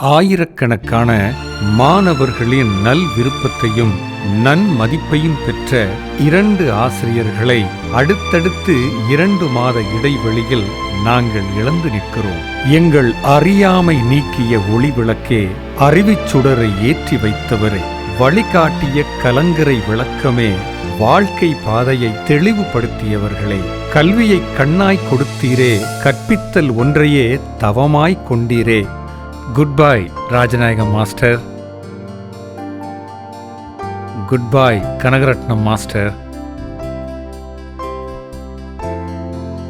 ஆயிரக்கணக்கான மாணவர்களின் நல் விருப்பத்தையும் நன்மதிப்பையும் பெற்ற இரண்டு ஆசிரியர்களை அடுத்தடுத்து இரண்டு மாத இடைவெளியில் நாங்கள் இழந்து நிற்கிறோம். எங்கள் அறியாமை நீக்கிய ஒளி விளக்கே அறிவுச் சுடரை ஏற்றி வைத்தவரே வழிகாட்டிய கலங்கரை விளக்கமே வாழ்க்கை பாதையை தெளிவுபடுத்தியவர்களே கல்வியை கண்ணாய் கொடுத்தீரே கற்பித்தல் ஒன்றையே தவமாய் கொண்டீரே. Good bye Rajanayagam master good bye Kanagaratnam master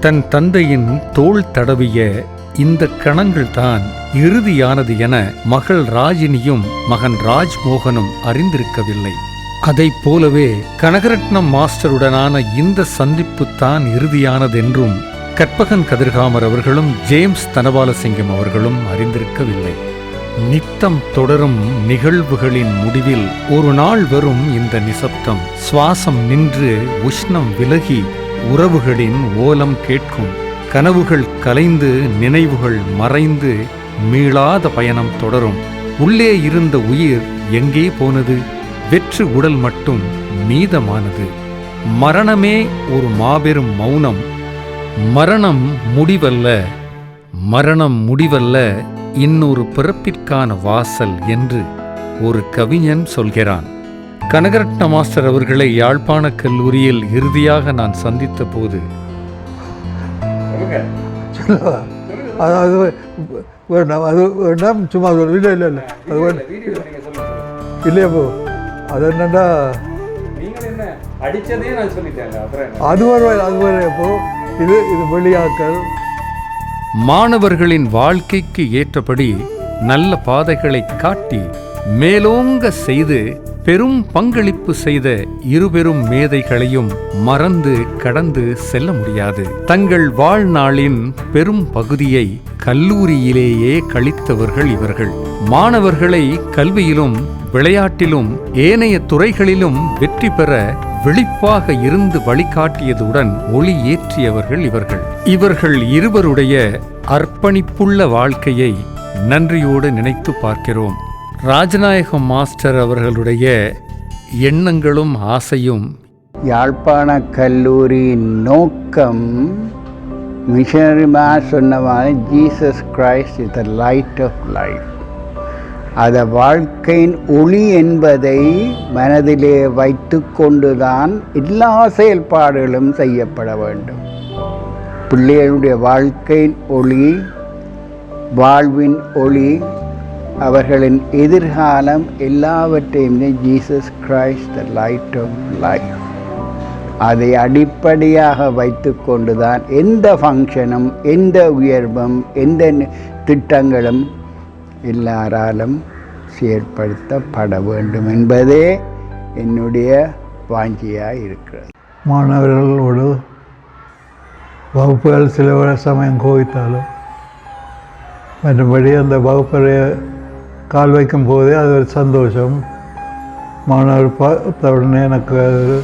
தன் தந்தையின் தோள் தடவிய இந்த கணங்கள்தான் இறுதியானது என மகள் ராஜினியும் மகன் ராஜ்மோகனும் அறிந்திருக்கவில்லை. அதைப் போலவே கனகரட்னம் மாஸ்டருடனான இந்த சந்திப்பு தான் இறுதியானதென்றும் கற்பகன் கதிர்காமர் அவர்களும் ஜேம்ஸ் தனபாலசிங்கம் அவர்களும் அறிந்திருக்கவில்லை. நித்தம் தொடரும் நிகழ்வுகளின் முடிவில் ஒரு நாள் வரும் இந்த நிசப்தம். சுவாசம் நின்று உஷ்ணம் விலகி உறவுகளின் ஓலம் கேட்கும். கனவுகள் கலைந்து நினைவுகள் மறைந்து மீளாத பயணம் தொடரும். உள்ளே இருந்த உயிர் எங்கே போனது? வெற்று உடல் மட்டும் மீதமானது. மரணமே ஒரு மாபெரும் மௌனம். மரணம் முடிவல்ல மரணம் முடிவல்ல இன்னொரு பிறப்பிற்கான வாசல் என்று ஒரு கவிஞன் சொல்கிறான். கனகரட்ன மாஸ்டர் அவர்களை யாழ்ப்பாண கல்லூரியில் இறுதியாக நான் சந்தித்த போது அது அது வேண்டாம் அது வேண்டாம் சும்மா இல்லை இல்லை இல்லை அது வேண்டாம் இல்லையா போ அது என்னண்டா அடிச்சதே நான் சொல்லிட்டேன் அப்புறம் அது வர அது இப்போ இது இது வெளியாக்கள் மாணவர்களின் வாழ்க்கைக்கு ஏற்றபடி நல்ல பாதைகளை காட்டி மேலோங்க செய்து பெரும் பங்களிப்பு செய்த இருபெரும் மேதைகளையும் மறந்து கடந்து செல்ல முடியாது. தங்கள் வாழ்நாளின் பெரும் பகுதியை கல்லூரியிலேயே கழித்தவர்கள் இவர்கள். மாணவர்களை கல்வியிலும் விளையாட்டிலும் ஏனைய துறைகளிலும் வெற்றி பெற வெளிப்பாக இருந்து வழிகாட்டியதுடன் ஒளி ஏற்றியவர்கள் இவர்கள். இவர்கள் இருவருடைய அர்ப்பணிப்புள்ள வாழ்க்கையை நன்றியோடு நினைத்து பார்க்கிறோம். ராஜநாயகம் மாஸ்டர் அவர்களுடைய எண்ணங்களும் ஆசையும் யாழ்ப்பாண கல்லூரியின் நோக்கம் மிஷனரிமா சொன்னவாறு Jesus Christ is the light of life அத வாழ்க்கையின் ஒளி என்பதை மனதிலே வைத்து கொண்டுதான் எல்லா செயல்பாடுகளும் செய்யப்பட வேண்டும். பிள்ளைகளுடைய வாழ்க்கையின் ஒளி வாழ்வின் ஒளி அவர்களின் எதிர்காலம் எல்லாவற்றையுமே Jesus Christ the light of life அதை அடிப்படையாக வைத்து கொண்டுதான் எந்த ஃபங்க்ஷனும் எந்த உயர்வும் எந்த திட்டங்களும் எல்லாராலும் செயற்படுத்தப்பட வேண்டும் என்பதே என்னுடைய வாஞ்சியாக இருக்கிறது மாணவர்களோடு வகுப்புகள் சில சமயம் கோவித்தாலும் மற்றபடி அந்த வகுப்பறை கால் வைக்கும் போதே அது ஒரு சந்தோஷம். மாணவர் பார்த்த உடனே எனக்கு ஒரு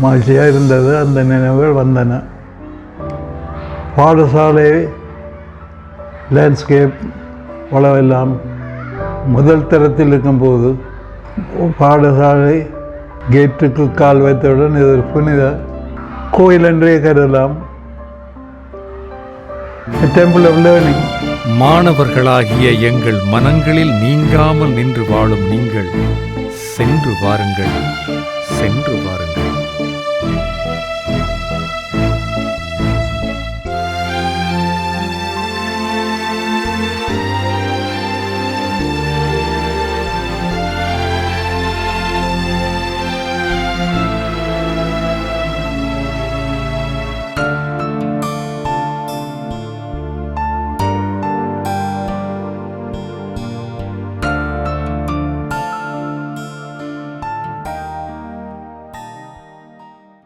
மகிழ்ச்சியாக இருந்தது அந்த நினைவுகள் வந்தன. பாடசாலை லேண்ட்ஸ்கேப் பழமெல்லாம் முதல் தரத்தில் இருக்கும்போது பாடசாலை கேட்டுக்கு கால் வைத்தவுடன் இது ஒரு புனித கோயில் என்றே கருதலாம். டெம்பிள் ஆஃப் லேர்னிங் மாணவர்களாகிய எங்கள் மனங்களில் நீங்காமல் நின்று வாழும் நீங்கள் சென்று வாருங்கள் சென்று வாருங்கள்.